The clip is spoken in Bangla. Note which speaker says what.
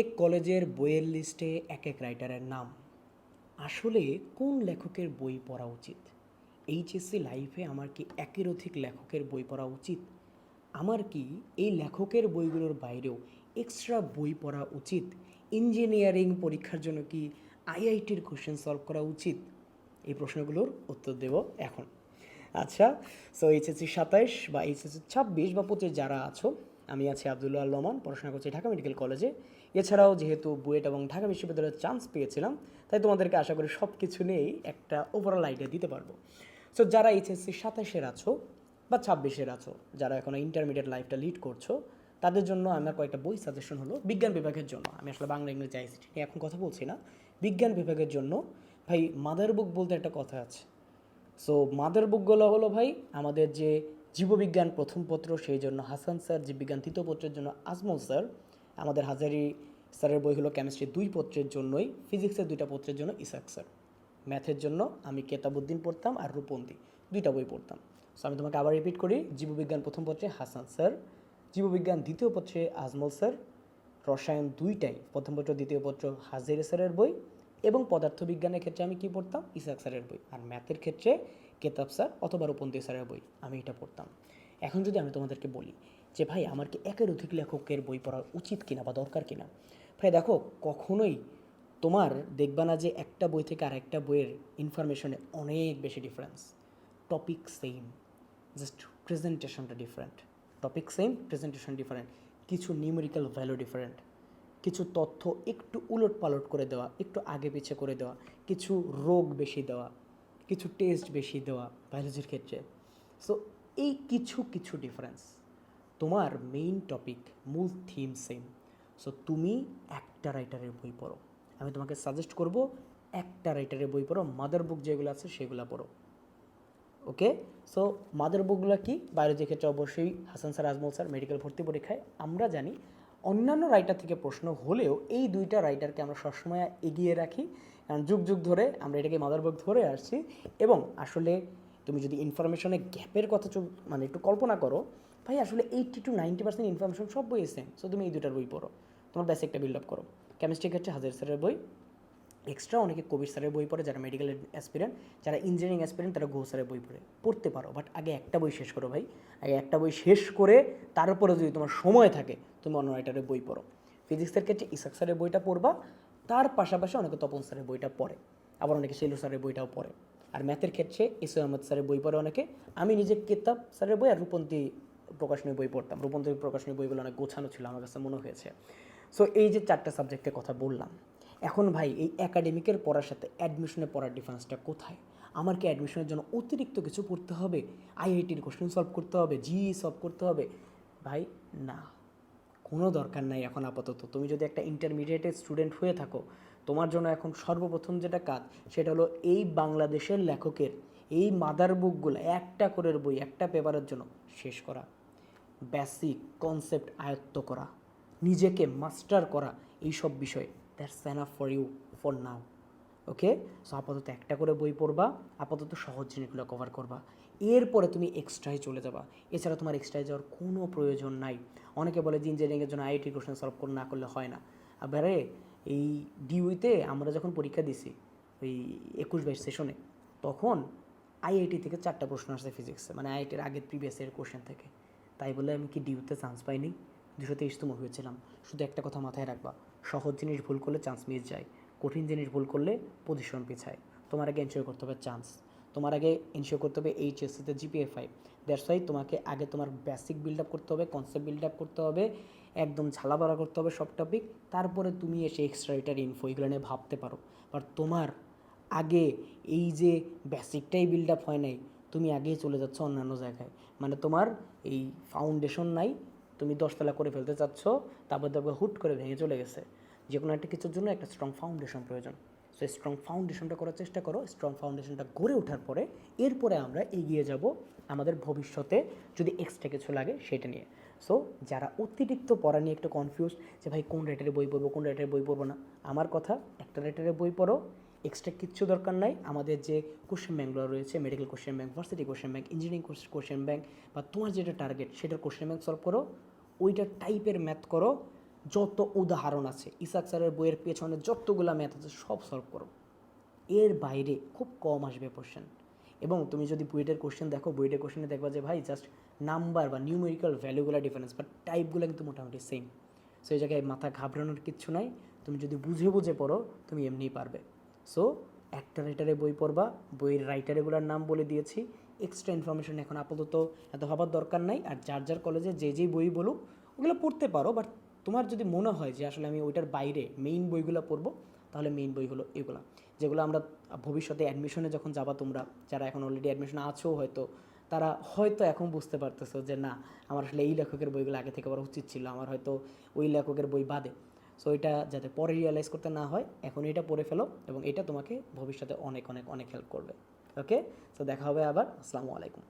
Speaker 1: এক কলেজের বইয়ের লিস্টে এক এক রাইটারের নাম। আসলে কোন লেখকের বই পড়া উচিত? এইচএসসি লাইফে আমার কি একের অধিক লেখকের বই পড়া উচিত? আমার কি এই লেখকের বইগুলোর বাইরেও এক্সট্রা বই পড়া উচিত? ইঞ্জিনিয়ারিং পরীক্ষার জন্য কি আইআইটির কোশ্চেন সলভ করা উচিত? এই প্রশ্নগুলোর উত্তর দেব এখন। আচ্ছা সো এইচএসসি সাতাইশ বা এইচএসসি ছাব্বিশ বা পঁচিশ যারা আছো, আমি আছি আবদুল্লাহ রহমান পড়াশোনা করছি ঢাকা মেডিকেল কলেজে। এছাড়াও যেহেতু বুয়েট এবং ঢাকা বিশ্ববিদ্যালয়ের চান্স পেয়েছিলাম, তাই তোমাদেরকে আশা করি সব কিছু নিয়েই একটা ওভারঅল আইডিয়া দিতে পারব। সো যারা এইচএসসি সাতাশের আছো বা ছাব্বিশের আছো, যারা এখনও ইন্টারমিডিয়েট লাইফটা লিড করছ, তাদের জন্য আমার কয়েকটা বই সাজেশন হলো বিজ্ঞান বিভাগের জন্য। আমি আসলে বাংলা, ইংরেজি আইসিটি নিয়ে এখন কথা বলছি না। বিজ্ঞান বিভাগের জন্য ভাই মাদার বুক বলতে একটা কথা আছে। সো মাদার বুকগুলো হলো ভাই আমাদের যে জীববিজ্ঞান প্রথম পত্র, সেই জন্য হাসান স্যার জীববিজ্ঞান তৃতীয় পত্রের জন্য আজমল স্যার, আমাদের হাজারি স্যারের বই হলো কেমিস্ট্রি দুই পত্রের জন্যই, ফিজিক্সের দুইটা পত্রের জন্য ইসাক স্যার। ম্যাথের জন্য আমি কেতাবুদ্দিন পড়তাম আর রূপন্তি, দুইটা বই পড়তাম। সো আমি তোমাকে আবার রিপিট করি, জীববিজ্ঞান প্রথম পত্রে হাসান স্যার, জীববিজ্ঞান দ্বিতীয় পত্রে আজমল স্যার, রসায়ন দুইটাই, প্রথম পত্র, দ্বিতীয় পত্র হাজির স্যারের বই এবং পদার্থবিজ্ঞানের ক্ষেত্রে আমি কি পড়তাম? ইসাক স্যারের বই। আর ম্যাথের ক্ষেত্রে কেতাব স্যার অথবা রূপন্তি স্যারের বই আমি এটা পড়তাম। এখন যদি আমি তোমাদেরকে বলি যে ভাই, আমার কি একের অধিক লেখকের বই পড়া উচিত কিনা বা দরকার কিনা? ভাই, দেখো, কখনোই তোমার দেখবা না যে একটা বই থেকে আর একটা বইয়ের ইনফরমেশনে অনেক বেশি ডিফারেন্স টপিক সেম জাস্ট প্রেজেন্টেশনটা different topic same presentation different কিছু নিউমেরিক্যাল ভ্যালু ডিফারেন্ট কিছু তথ্য একটু উলট পালট করে দেওয়া, একটু আগে পিছে করে দেওয়া, কিছু রোগ বেশি দেওয়া, কিছু টেস্ট বেশি দেওয়া বায়োলজির ক্ষেত্রে। সো এই কিছু কিছু ডিফারেন্স তোমার মেইন টপিক মূল থিম সেম সো তুমি একটা রাইটারের বই পড়ো। আমি তোমাকে সাজেস্ট করব, একটা রাইটারের বই পড়ো মাদার বুক যেগুলো আছে সেগুলো পড়ো। ওকে সো মাদার বুকগুলো কি? বায়োলজির ক্ষেত্রে অবশ্যই Hasan sir, Azmal sir medical ভর্তি পরীক্ষায়। আমরা জানি অন্যান্য রাইটার থেকে প্রশ্ন হলেও এই দুইটা রাইটারকে আমরা সবসময় এগিয়ে রাখি। কারণ যুগ যুগ ধরে আমরা এটাকে মাদার বুক ধরে আসছি এবং আসলে তুমি যদি ইনফরমেশনের গ্যাপের কথা মানে একটু কল্পনা করো, ভাই আসলে eighty two ninety percent information সব বই সেম সো তুমি এই দুটার বই পড়ো। তোমার বেসিকটা বিল্ড আপ করো। কেমিস্ট্রির ক্ষেত্রে হাজার স্যারের বই। এক্সট্রা অনেকে কবির স্যারের বই পড়ে, যারা মেডিকেল অ্যাসপিরেন্ট যারা ইঞ্জিনিয়ারিং অ্যাসপিরেন্ট তারা ঘোষ স্যারের বই পড়ে। পড়তে পারো বাট আগে একটা বই শেষ করো ভাই। আগে একটা বই শেষ করে তারপরে যদি তোমার সময় থাকে, তুমি অন্য রাইটারের বই পড়ো। ফিজিক্সের ক্ষেত্রে ইসাক স্যারের বইটা পড়বা। তার পাশাপাশি অনেকে তপন স্যারের বইটা পড়ে। আবার অনেকে সেলু স্যারের বইটাও পড়ে। আর ম্যাথের ক্ষেত্রে এস আহমদ স্যারের বই পড়ে অনেকে। আমি নিজে কেতাব, স্যারের বই আর রূপন্তী প্রকাশনী বই পড়তাম। রূপন্তী প্রকাশনী বইগুলো অনেক গোছানো ছিল, আমার কাছে মনে হয়েছে। সো এই যে চারটা সাবজেক্টের কথা বললাম, এখন ভাই এই একাডেমিকের পড়ার সাথে অ্যাডমিশনে পড়ার ডিফারেন্সটা কোথায়? আমার কি অ্যাডমিশনের জন্য অতিরিক্ত কিছু পড়তে হবে? আইআইটির কোশ্চেন সলভ করতে হবে? জিই সলভ করতে হবে? ভাই, না। কোনো দরকার নাই এখন আপাতত। তুমি যদি একটা ইন্টারমিডিয়েটের স্টুডেন্ট হয়ে থাকো তোমার জন্য এখন সর্বপ্রথম যেটা কাজ, সেটা হলো এই বাংলাদেশের লেখকের এই মাদার বুকগুলো একটা করে বই, একটা পেপারের জন্য শেষ করা বেসিক কনসেপ্ট আয়ত্ত করা, নিজেকে মাস্টার করা এই সব বিষয় that's enough for you for now okay so আপাতত একটা করে বই পড়বা, আপাতত সহজ জিনিসগুলো কভার করবা, এরপরে তুমি এক্সট্রায় চলে যাবা, এছাড়া তোমার এক্সট্রায় যাওয়ার কোনো প্রয়োজন নাই, অনেকে বলে যে ইঞ্জিনিয়ারিংয়ের জন্য আইআইটি কোশ্চেন সলভ করে না করলে হয় না, আবারে এই ডিউইতে আমরা যখন পরীক্ষা দিছি, ওই একুশ বাইশ সেশনে তখন আইআইটি থেকে চারটা প্রশ্ন আসছে ফিজিক্সে মানে আইআইটির আগের প্রিভিয়াস ইয়ার কোশ্চেন থেকে। তাই বলে আমি কি ডিউতে চান্স পাইনি? দুশো তেইশতম হয়েছিলাম শুধু একটা কথা মাথায় রাখবা, সহজ জিনিস ভুল করলে চান্স মিস যায়, কঠিন জিনিস ভুল করলে পজিশন পিছায়। তোমার আগে এনশিওর করতে হবে চান্স তোমার আগে এনশিওর করতে হবে এইচএসসিতে জিপিএ ফাইভ দ্যাটস ওয়াই তোমাকে আগে তোমার বেসিক বিল্ড আপ করতে হবে কনসেপ্ট বিল্ড আপ করতে হবে একদম ঝালাবাড়া করতে হবে সব টপিক তারপরে তুমি এসে এক্সট্রা এটার ইনফো এগুলো নিয়ে ভাবতে পারো। বাট তোমার আগে এই যে বেসিকটাই বিল্ড আপ হয় নাই, তুমি আগেই চলে যাচ্ছ অন্যান্য জায়গায়। মানে তোমার এই ফাউন্ডেশন নাই, তুমি দশতলা করে ফেলতে চাচ্ছ, তারপর তারপর হুট করে ভেঙে চলে গেছে। যে কোনো একটা কিছুর জন্য একটা স্ট্রং ফাউন্ডেশন প্রয়োজন। সো স্ট্রং ফাউন্ডেশনটা করার চেষ্টা করো। স্ট্রং ফাউন্ডেশনটা গড়ে ওঠার পরে, এরপরে আমরা এগিয়ে যাব আমাদের ভবিষ্যতে যদি এক্সট্রা কিছু লাগে সেটা নিয়ে। সো যারা অতিরিক্ত পড়া নিয়ে একটু কনফিউজ যে ভাই কোন রাইটারের বই পড়ব, কোন রাইটারের বই পড়ব না, আমার কথা একটা রাইটারের বই পড়ো এক্সট্রা কিচ্ছু দরকার নাই। আমাদের যে কোশ্চেন ব্যাঙ্কগুলো রয়েছে medical question bank varsity question bank engineering question bank বা তোমার যেটা টার্গেট সেটার কোশ্চেন ব্যাঙ্ক সলভ করো, ওইটার টাইপের ম্যাথ করো, যত উদাহরণ আছে, ইসাক স্যারের বইয়ের পেছনে যতগুলো ম্যাথ আছে সব সলভ করো। এর বাইরে খুব কম আসবে কোশ্চেন এবং তুমি যদি বুয়েটের কোশ্চেন দেখো বুয়েটের কোশ্চেনে দেখবা যে ভাই জাস্ট নাম্বার বা নিউমেরিক্যাল ভ্যালুগুলো ডিফারেন্স বাট টাইপগুলো কিন্তু মোটামুটি সেম সো এই জায়গায় মাথা ঘাবড়ানোর কিচ্ছু নাই। তুমি যদি বুঝে বুঝে পড়ো, তুমি এমনিই পারবে। সো একটা রাইটারে বই পড়বা, বইয়ের রাইটারেগুলোর নাম বলে দিয়েছি। এক্সট্রা ইনফরমেশন এখন আপাতত এত হবার দরকার নাই। আর যার যার কলেজে যে যেই বই বলুক, ওগুলো পড়তে পারো বাট তোমার যদি মনে হয় যে আসলে আমি ওইটার বাইরে মেইন বইগুলো পড়ব, তাহলে মেইন বই হলো এগুলো। যেগুলো আমরা ভবিষ্যতে অ্যাডমিশনে যখন যাবা তোমরা, যারা এখন অলরেডি অ্যাডমিশন আছো হয়তো তারা হয়তো এখন বুঝতে পারতেছো যে না, আমার আসলে এই লেখকের বইগুলো আগে থেকে পড়া উচিত ছিল, আমার হয়তো ওই লেখকের বই বাদে। সো এটা যাতে পরে রিয়েলাইজ করতে না হয়, এখন এটা পড়ে ফেলো এবং এটা তোমাকে ভবিষ্যতে অনেক অনেক অনেক হেল্প করবে। ওকে সো দেখা হবে আবার। আসসালামু আলাইকুম।